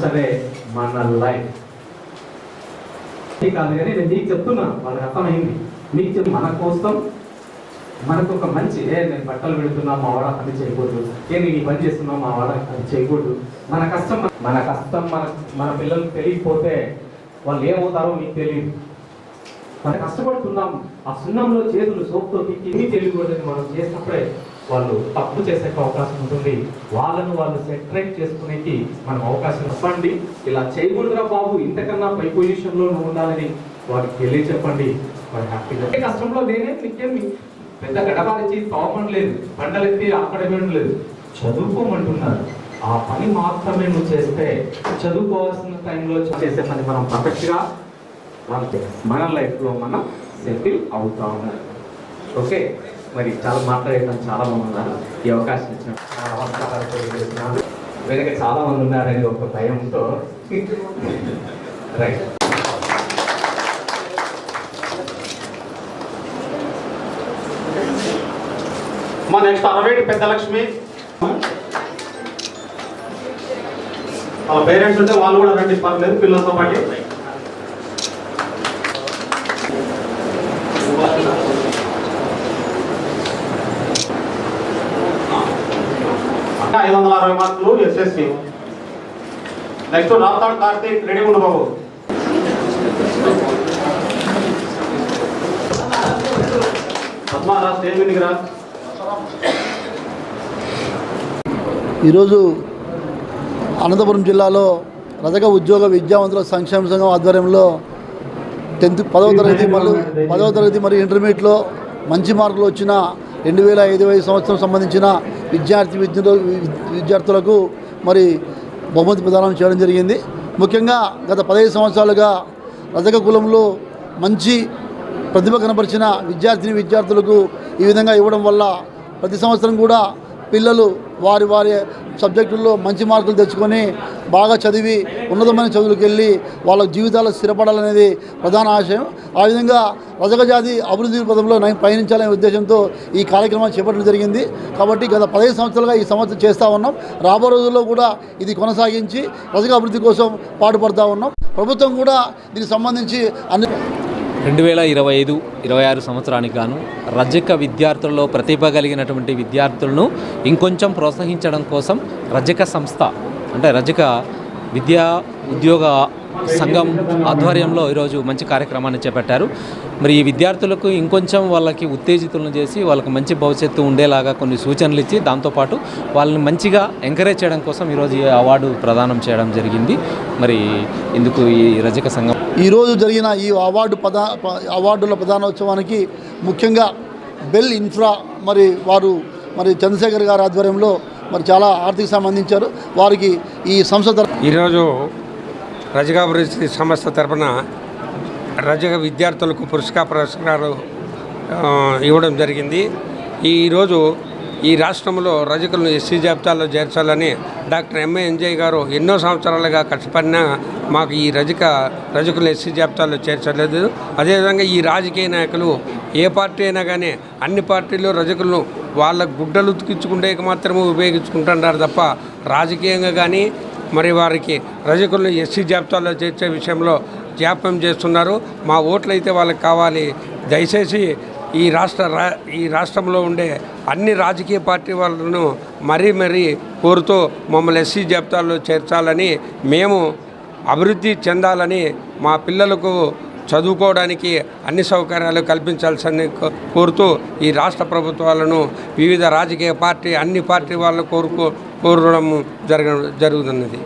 సరే మన లైఫ్. కాదు కానీ నేను నీకు చెప్తున్నా వాళ్ళకి అర్థమైంది. నీకు చెప్పి మన కోసం మనకు ఒక మంచి ఏ నేను బట్టలు పెడుతున్నా మా వాడ పని చేయకూడదు. ఏ నేను ఈ పని చేస్తున్నా మా వాడ పని చేయకూడదు. మన కష్టం మన కష్టం మన మన పిల్లలు తెలియకపోతే వాళ్ళు ఏమవుతారో మీకు తెలియదు. మనం కష్టపడుతున్నాం ఆ సున్నంలో చేతులు సోపుతో తిక్కి తెలియకూడదని మనం చేసినప్పుడే వాళ్ళు తప్పు చేసే అవకాశం ఉంటుంది. వాళ్ళను వాళ్ళు సెటరేట్ చేసుకునేకి మనం అవకాశం ఇవ్వండి. ఇలా చేయకూడదురా బాబు ఇంతకన్నా పై పొజిషన్లో నువ్వు ఉండాలని వారికి తెలియ చెప్పండి వారు హ్యాపీగా కష్టంలో నేనే నీకేమి పెద్ద గడపాలిచ్చి తోమట్లేదు బండలెత్తి అక్కడ లేదు. చదువుకోమంటున్నారు. ఆ పని మాత్రమే నువ్వు చేస్తే చదువుకోవాల్సిన టైంలో చేసే పని మనం పర్ఫెక్ట్గా మన లైఫ్లో మనం సెటిల్ అవుతాము. ఓకే? మరి చాలా మాట్లాడేయడం చాలా మంది ఉన్నారు. ఈ అవకాశం ఇచ్చిన వెనక చాలా మంది ఉన్నారని ఒక భయంతో రైట్. మా నెక్స్ట్ అరవేటి పెద్ద లక్ష్మి వాళ్ళ పేరెంట్స్ ఉంటే వాళ్ళు కూడా రండి పర్లేదు పిల్లలతో పాటు. ఐదు వందల అరవై మార్కులు SSC next Raptadu Karthik ready ఉండు బాబు. పద్మారా స్టేజ్ మీదకి రా. ఈరోజు అనంతపురం జిల్లాలో రజక ఉద్యోగ విద్యావంతుల సంక్షేమ సంఘం ఆధ్వర్యంలో టెన్త్ పదవ తరగతి మరియు పదవ తరగతి మరియు ఇంటర్మీడియట్లో మంచి మార్కులు వచ్చిన రెండు వేల ఐదు సంవత్సరం సంబంధించిన విద్యార్థి విద్యులు విద్యార్థులకు మరి బహుమతి ప్రదానం చేయడం జరిగింది. ముఖ్యంగా గత పదహైదు సంవత్సరాలుగా రజక కులంలో మంచి ప్రతిభ కనపరిచిన విద్యార్థిని విద్యార్థులకు ఈ విధంగా ఇవ్వడం వల్ల ప్రతి సంవత్సరం కూడా పిల్లలు వారి వారి సబ్జెక్టుల్లో మంచి మార్కులు తెచ్చుకొని బాగా చదివి ఉన్నతమైన చదువులకు వెళ్ళి వాళ్ళ జీవితాలు స్థిరపడాలనేది ప్రధాన ఆశయం. ఆ విధంగా రజకజాతి అభివృద్ధి పదంలో పయనించాలనే ఉద్దేశంతో ఈ కార్యక్రమాన్ని చేపట్టడం జరిగింది. కాబట్టి గత పదిహేను సంవత్సరాలుగా ఈ సంవత్సరం చేస్తూ ఉన్నాం. రాబో రోజుల్లో కూడా ఇది కొనసాగించి రజక అభివృద్ధి కోసం పాటుపడతా ఉన్నాం. ప్రభుత్వం కూడా దీనికి సంబంధించి అన్ని రెండు వేల ఇరవై ఐదు ఇరవై ఆరు సంవత్సరానికి గాను రజక విద్యార్థుల్లో ప్రతిభ కలిగినటువంటి విద్యార్థులను ఇంకొంచెం ప్రోత్సహించడం కోసం రజక సంస్థ అంటే రజక విద్యా ఉద్యోగ సంఘం ఆధ్వర్యంలో ఈరోజు మంచి కార్యక్రమాన్ని చేపట్టారు. మరి ఈ విద్యార్థులకు ఇంకొంచెం వాళ్ళకి ఉత్తేజితులను చేసి వాళ్ళకి మంచి భవిష్యత్తు ఉండేలాగా కొన్ని సూచనలు ఇచ్చి దాంతోపాటు వాళ్ళని మంచిగా ఎంకరేజ్ చేయడం కోసం ఈరోజు ఈ అవార్డు ప్రదానం చేయడం జరిగింది. మరి ఇందుకు ఈ రజక సంఘం ఈరోజు జరిగిన ఈ అవార్డు ప్రధా అవార్డుల ప్రధానోత్సవానికి ముఖ్యంగా బెల్ ఇన్ఫ్రా మరి వారు మరి చంద్రశేఖర్ గారి ఆధ్వర్యంలో మరి చాలా ఆర్థిక సంబంధించారు. వారికి ఈ సంస్థ ఈరోజు రజకాభివృద్ధి సంస్థ తరఫున రజక విద్యార్థులకు పురస్కార పురస్కారాలు ఇవ్వడం జరిగింది. ఈరోజు ఈ రాష్ట్రంలో రజకులను ఎస్సీ జాబితాలో చేర్చాలని డాక్టర్ ఎంఏ ఎంజయ్ గారు ఎన్నో సంవత్సరాలుగా కష్టపడినా మాకు ఈ రజక రజకులను ఎస్సీ జాబితాలో చేర్చలేదు. అదేవిధంగా ఈ రాజకీయ నాయకులు ఏ పార్టీ అయినా కానీ అన్ని పార్టీలు రజకులను వాళ్ళ గుడ్డలు ఉతికించుకుంటే మాత్రమే ఉపయోగించుకుంటున్నారు తప్ప రాజకీయంగా కానీ మరి వారికి రజకులను ఎస్సీ జాబితాలో చేర్చే విషయంలో జాప్యం చేస్తున్నారు. మా ఓట్లు అయితే వాళ్ళకి కావాలి. దయచేసి ఈ రాష్ట్ర ఈ రాష్ట్రంలో ఉండే అన్ని రాజకీయ పార్టీ వాళ్ళను మరీ మరీ కోరుతూ మమ్మల్ని ఎస్సీ జాబితాలో చేర్చాలని మేము అభివృద్ధి చెందాలని మా పిల్లలకు చదువుకోవడానికి అన్ని సౌకర్యాలు కల్పించాల్సింది కోరుతూ ఈ రాష్ట్ర ప్రభుత్వాలను వివిధ రాజకీయ పార్టీ అన్ని పార్టీ వాళ్ళను కోరుకో కోరడం జరగ జరుగుతున్నది.